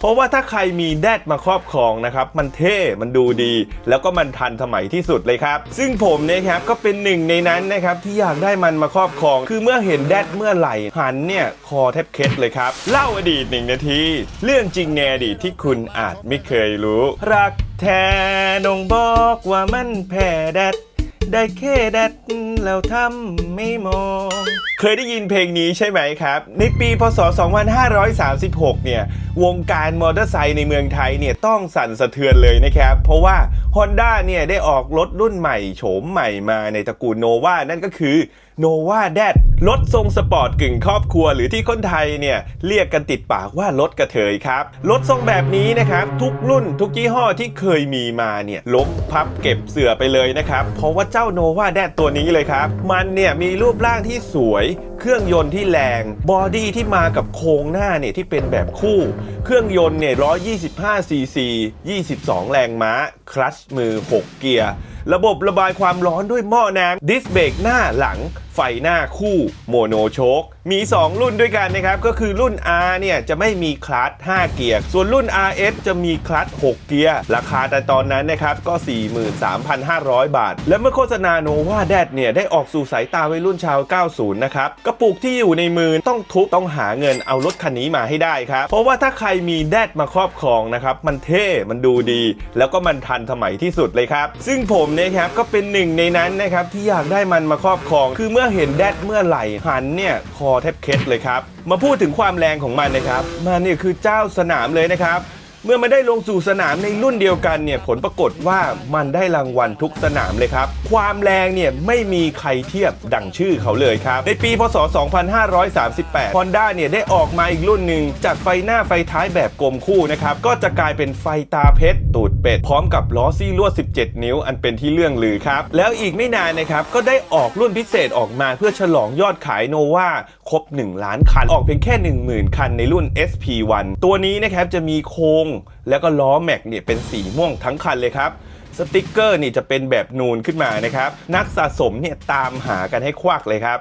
เพราะว่าถ้าใครมีแดดมาครอบครองนะครับ มันเท่ มันดูดี แล้วก็มันทันสมัยที่สุดเลยครับ ซึ่งผมเนะครับก็เป็นหนึ่งในนั้นนะครับที่อยากได้มันมาครอบครอง คือเมื่อเห็นแดดเมื่อไหร่หันเนี่ยคอแทบเคล็ดเลยครับ เล่าอดีตหนึ่งนาที เรื่องจริงในอดีตที่คุณอาจไม่เคยรู้ รักแท้นงบอกว่ามันแพ้แดด ได้แค่แดดแล้วทำไม่มอง เคยได้ยินเพลงนี้ใช่ไหมครับ ในปีพศ 2536 เนี่ย วงการมอเตอร์ไซค์ในเมืองไทยเนี่ยต้องสั่นสะเทือนเลยนะครับ เพราะว่า Honda เนี่ยได้ออกรถรุ่นใหม่โฉมใหม่มาในตระกูลโนวานั่นก็คือ n o v a d a d รถทรงสปอร์ตกึ่งครอบครัวหรือที่คนไทยเนี่ยเรียกกันติดปากว่ารถกระเทยครับ รถทรงแบบนี้นะครับ ทุกรุ่นทุกยี่ห้อที่เคยมีมาเนี่ยลบพับเก็บเสื่อไปเลยนะครับ เพราะว่าเจ้าโนวาแดดตัวนี้เลยครับ มันเนี่ยมีรูปร่างที่สวย เครื่องยนต์ที่แรง บอดี้ที่มากับโครงหน้าเนี่ยที่เป็นแบบคู่ เครื่องยนต์เนี่ย125ซีซี22 แรงม้า คลัตชมือ 6 เกียร์ระบบระบายความร้อนด้วยหม้อน้ำดิสเบรกหน้าหลัง ไฟหน้าคู่ โมโนโชค มี 2 รุ่นด้วยกันนะครับ ก็คือรุ่น R เนี่ยจะไม่มีคลัตช์5เกียร์ ส่วนรุ่น RS จะมีคลัตช์6เกียร์ ราคาแต่ตอนนั้นนะครับก็ 43,500 บาท และเมื่อโฆษณาโนวาแดดเนี่ยได้ออกสู่สายตาวัยรุ่นชาว 90 นะครับ กระปุกที่อยู่ในมือต้องทุบต้องหาเงินเอารถคันนี้มาให้ได้ครับ เพราะว่าถ้าใครมีแดดมาครอบครองนะครับ มันเท่มันดูดี แล้วก็มันทันสมัยที่สุดเลยครับ ซึ่งผมเนะครับก็เป็นหนึ่งในนั้นนะครับที่อยากได้มันมาครอบครอง คือเมื่อเห็นแดดเมื่อไหร่หันเนี่ยคอแทบเคล็ดเลยครับ มาพูดถึงความแรงของมันนะครับ มันเนี่ยคือเจ้าสนามเลยนะครับ เมื่อมันได้ลงสู่สนามในรุ่นเดียวกันเนี่ยผลปรากฏว่ามันได้รางวัลทุกสนามเลยครับ ความแรงเนี่ยไม่มีใครเทียบดังชื่อเขาเลยครับ ในปีพศ 2538 Honda เนี่ยได้ออกมาอีกรุ่นหนึ่งจากไฟหน้าไฟท้ายแบบกลมคู่นะครับ ก็จะกลายเป็นไฟตาเพชรตูดเป็ด พร้อมกับล้อซี่ลวด 17 นิ้ว อันเป็นที่เรื่องลือครับ แล้วอีกไม่นานนะครับ ก็ได้ออกรุ่นพิเศษออกมาเพื่อฉลองยอดขายโนวาครบ 1 ล้านคัน ออกเพียงแค่ 10,000 คันในรุ่น SP1 ตัวนี้นะครับจะมีโครงแล้วก็ล้อแม็กเนี่ยเป็นสีม่วงทั้งคันเลยครับสติกเกอร์นี่จะเป็นแบบนูนขึ้นมานะครับ นักสะสมเนี่ยตามหากันให้ควักเลยครับ